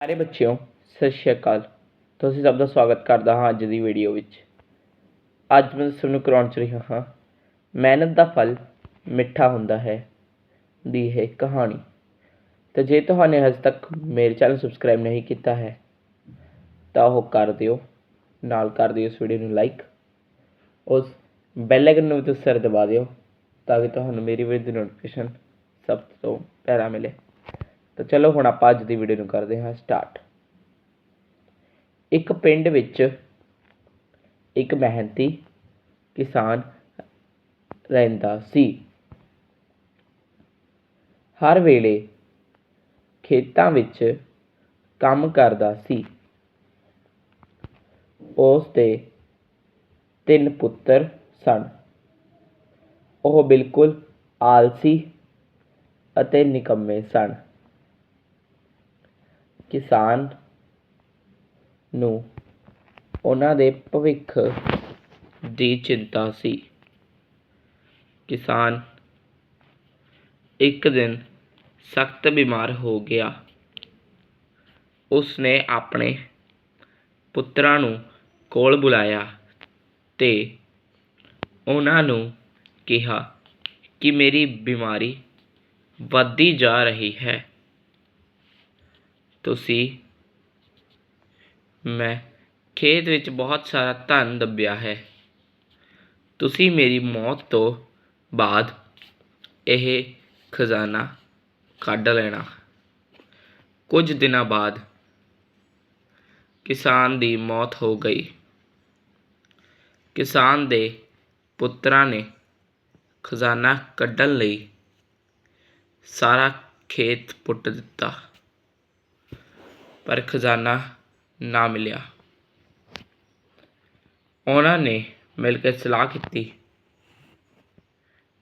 ਸਾਰੇ ਬੱਚਿਓ, ਸਤਿ ਸ਼੍ਰੀ ਅਕਾਲ। ਤੁਸੀਂ ਸਭ ਦਾ ਸਵਾਗਤ ਕਰਦਾ ਹਾਂ ਅੱਜ ਦੀ ਵੀਡੀਓ ਵਿੱਚ। ਅੱਜ ਮੈਂ ਤੁਹਾਨੂੰ ਕਰਾਉਣ ਚ ਰਿਹਾ ਹਾਂ। ਮਿਹਨਤ ਦਾ ਫਲ ਮਿੱਠਾ ਹੁੰਦਾ ਹੈ ਦੀ ਇਹ ਕਹਾਣੀ। ਤੇ ਜੇ ਤੁਹਾਨੇ ਹਜੇ ਤੱਕ ਮੇਰੇ ਚੈਨਲ ਸਬਸਕ੍ਰਾਈਬ ਨਹੀਂ ਕੀਤਾ ਹੈ, ਤਾਂ ਉਹ ਕਰ ਦਿਓ। ਨਾਲ ਕਰ ਦਿਓ ਇਸ ਵੀਡੀਓ ਨੂੰ ਲਾਈਕ ਉਸ ਬੈਲ ਆਈਕਨ ਨੂੰ ਵੀ ਤੁਸੀਂ ਸਰ ਦਬਾ ਦਿਓ, ਤਾਂ ਕਿ ਤੁਹਾਨੂੰ ਮੇਰੀ ਵੀਡੀਓ ਦੀ ਨੋਟੀਫਿਕੇਸ਼ਨ ਸਭ ਤੋਂ ਪਹਿਲਾਂ ਮਿਲੇ। ਤਾਂ ਚਲੋ ਹੁਣ ਆਪਾਂ ਅੱਜ ਦੀ ਵੀਡੀਓ ਨੂੰ ਕਰਦੇ ਹਾਂ ਸਟਾਰਟ ਇੱਕ ਪਿੰਡ ਵਿੱਚ ਇੱਕ ਮਿਹਨਤੀ ਕਿਸਾਨ ਰਹਿੰਦਾ ਸੀ। ਹਰ ਵੇਲੇ ਖੇਤਾਂ ਵਿੱਚ ਕੰਮ ਕਰਦਾ ਸੀ। ਉਸ ਦੇ ਤਿੰਨ ਪੁੱਤਰ ਸਨ। ਉਹ ਬਿਲਕੁਲ ਆਲਸੀ ਅਤੇ ਨਿਕੰਮੇ ਸਨ। ਕਿਸਾਨ ਨੂੰ ਉਹਨਾਂ ਦੇ ਭਵਿੱਖ ਦੀ ਚਿੰਤਾ ਸੀ। ਕਿਸਾਨ ਇੱਕ ਦਿਨ ਸਖਤ ਬਿਮਾਰ ਹੋ ਗਿਆ। ਉਸ ਨੇ ਆਪਣੇ ਪੁੱਤਰਾਂ ਨੂੰ ਕੋਲ ਬੁਲਾਇਆ ਤੇ ਉਹਨਾਂ ਨੂੰ ਕਿਹਾ ਕਿ ਮੇਰੀ ਬਿਮਾਰੀ ਵੱਧਦੀ ਜਾ ਰਹੀ ਹੈ। ਤੁਸੀਂ ਮੈਂ ਖੇਤ ਵਿੱਚ ਬਹੁਤ ਸਾਰਾ ਧਨ ਦੱਬਿਆ ਹੈ। ਤੁਸੀਂ ਮੇਰੀ ਮੌਤ ਤੋਂ ਬਾਅਦ ਇਹ ਖਜ਼ਾਨਾ ਕੱਢ ਲੈਣਾ। ਕੁਝ ਦਿਨਾਂ ਬਾਅਦ ਕਿਸਾਨ ਦੀ ਮੌਤ ਹੋ ਗਈ। ਕਿਸਾਨ ਦੇ ਪੁੱਤਰਾਂ ਨੇ ਖਜ਼ਾਨਾ ਕੱਢਣ ਲਈ ਸਾਰਾ ਖੇਤ ਪੁੱਟ ਦਿੱਤਾ। ਪਰ ਖਜ਼ਾਨਾ ਨਾ ਮਿਲਿਆ। ਉਹਨਾਂ ਨੇ ਮਿਲ ਕੇ ਸਲਾਹ ਕੀਤੀ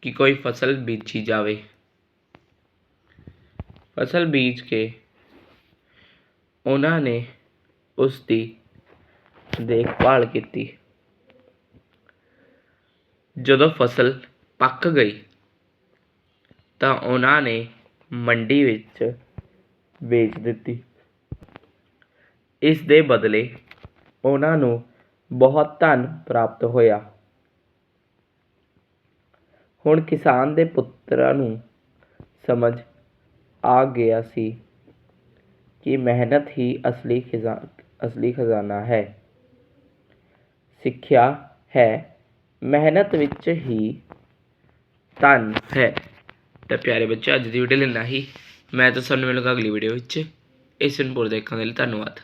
ਕਿ ਕੋਈ ਫਸਲ ਬੀਜੀ ਜਾਵੇ। ਫਸਲ ਬੀਜ ਕੇ ਉਹਨਾਂ ਨੇ ਉਸ ਦੀ ਦੇਖਭਾਲ ਕੀਤੀ। ਜਦੋਂ ਫਸਲ ਪੱਕ ਗਈ ਤਾਂ ਉਹਨਾਂ ਨੇ ਮੰਡੀ ਵਿੱਚ ਵੇਚ ਦਿੱਤੀ। ਇਸ ਦੇ ਬਦਲੇ ਉਹਨਾਂ ਨੂੰ ਬਹੁਤ ਧਨ ਪ੍ਰਾਪਤ ਹੋਇਆ। ਹੁਣ ਕਿਸਾਨ ਦੇ ਪੁੱਤਰਾਂ ਨੂੰ ਸਮਝ ਆ ਗਿਆ ਸੀ ਕਿ ਮਿਹਨਤ ਹੀ ਅਸਲੀ ਖਜ਼ਾ, ਅਸਲੀ ਖਜ਼ਾਨਾ ਹੈ। ਸਿੱਖਿਆ ਹੈ, ਮਿਹਨਤ ਵਿੱਚ ਹੀ ਧਨ ਹੈ। ਤਾਂ ਪਿਆਰੇ ਬੱਚੇ, ਅੱਜ ਦੀ ਵੀਡੀਓ ਲੈਣਾ ਹੀ। ਮੈਂ ਤਾਂ ਸਾਨੂੰ ਮਿਲੂੰਗਾ ਅਗਲੀ ਵੀਡੀਓ ਵਿੱਚ। ਇਸ ਨੂੰ ਪੂਰਾ ਦੇਖਣ ਦੇ ਲਈ ਧੰਨਵਾਦ।